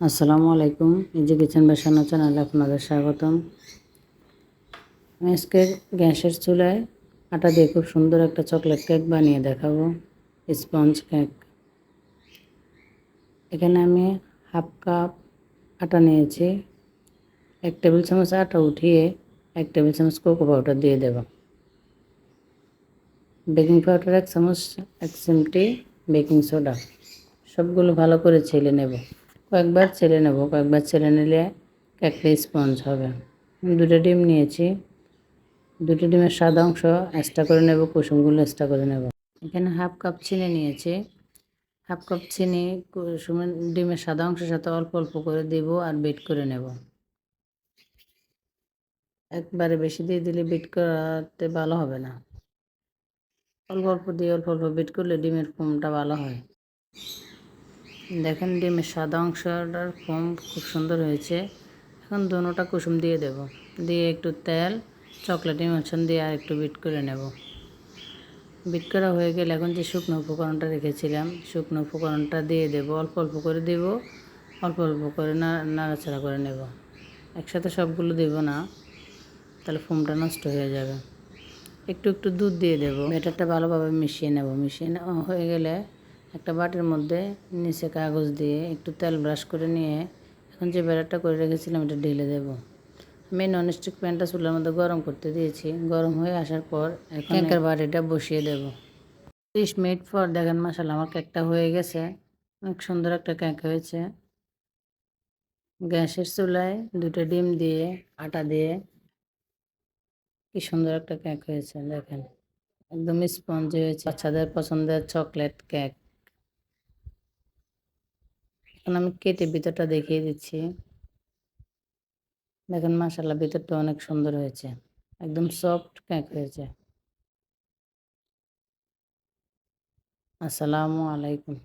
আসসালামু আলাইকুম। Easy kitchen বেসানো চ্যানেলে আপনাদের স্বাগতম। আজকে গ্যাসের চুলায় আটা দিয়ে খুব সুন্দর একটা চকলেট কেক বানিয়ে দেখাবো, স্পঞ্জ কেক। এখানে আমি হাফ কাপ আটা নিয়েছি। এক টেবিল চামচ আটা উঠিয়ে এক টেবিল চামচ কোকো পাউডার দিয়ে দেব। বেকিং পাউডার এক চামচ এক চিমটি বেকিং সোডা। সবগুলো ভালো করে ছেলে নেব। কয়েকবার ছেলে নেব, কয়েকবার ছেলে নিলে কেকটা স্পঞ্জ হবে। দুটো ডিম নিয়েছি, দুটো ডিমের সাদা অংশ এক্সট্রা করে নেব, কুসুমগুলো এক্সট্রা করে নেব। এখানে হাফ কাপ চিনি নিয়েছি হাফ কাপ চিনি, কুসুমের ডিমের সাদা অংশের সাথে অল্প অল্প করে দেব আর বিট করে নেব। একবারে বেশি দিয়ে দিলে বিট করাতে ভালো হবে না। অল্প অল্প দিয়ে অল্প অল্প বিট করলে ডিমের ফোমটা ভালো হয়। দেখেন ডিমের সাদা অংশটার ফোম খুব সুন্দর হয়েছে। এখন দোনোটা কুসুম দিয়ে দেব। দিয়ে একটু তেল, চকলেট ইমোশন দিয়ে আর একটু বিট করে নেব। বিট করা হয়ে গেলে এখন যে শুকনো উপকরণটা রেখেছিলাম, শুকনো উপকরণটা দিয়ে দেব। অল্প অল্প করে দেব, অল্প অল্প করে নাড়াচাড়া করে নেব। একসাথে সবগুলো দেব না, তাহলে ফোমটা নষ্ট হয়ে যাবে। একটু একটু দুধ দিয়ে দেব। ব্যাটারটা ভালোভাবে মিশিয়ে নেব। মিশিয়ে হয়ে গেলে একটা বাটির মধ্যে নিচে কাগজ দিয়ে একটু তেল ব্রাশ করে নিয়ে এখন যে ব্যাটারটা করে রেখেছিলাম এটা ঢেলে দেব। আমি ননস্টিক প্যানটা চুলার মধ্যে গরম করতে দিয়েছি। গরম হয়ে আসার পর এখন কেকের বাটিটা বসিয়ে দেব। ত্রিশ মিনিট পর দেখেন মাসাল আমার কেকটা হয়ে গেছে। অনেক সুন্দর একটা কেক হয়েছে। গ্যাসের চুলায় দুটো ডিম দিয়ে আটা দিয়ে কি সুন্দর একটা কেক হয়েছে দেখেন। একদম স্পঞ্জ হয়েছে। বাচ্চাদের পছন্দের চকলেট কেক। এখন আমি কেটে ভিতরটা দেখিয়ে দিচ্ছি। দেখেন মাসাল্লাহ ভিতরটা অনেক সুন্দর হয়েছে। একদম সফট কেক হয়েছে। আসসালামু আলাইকুম।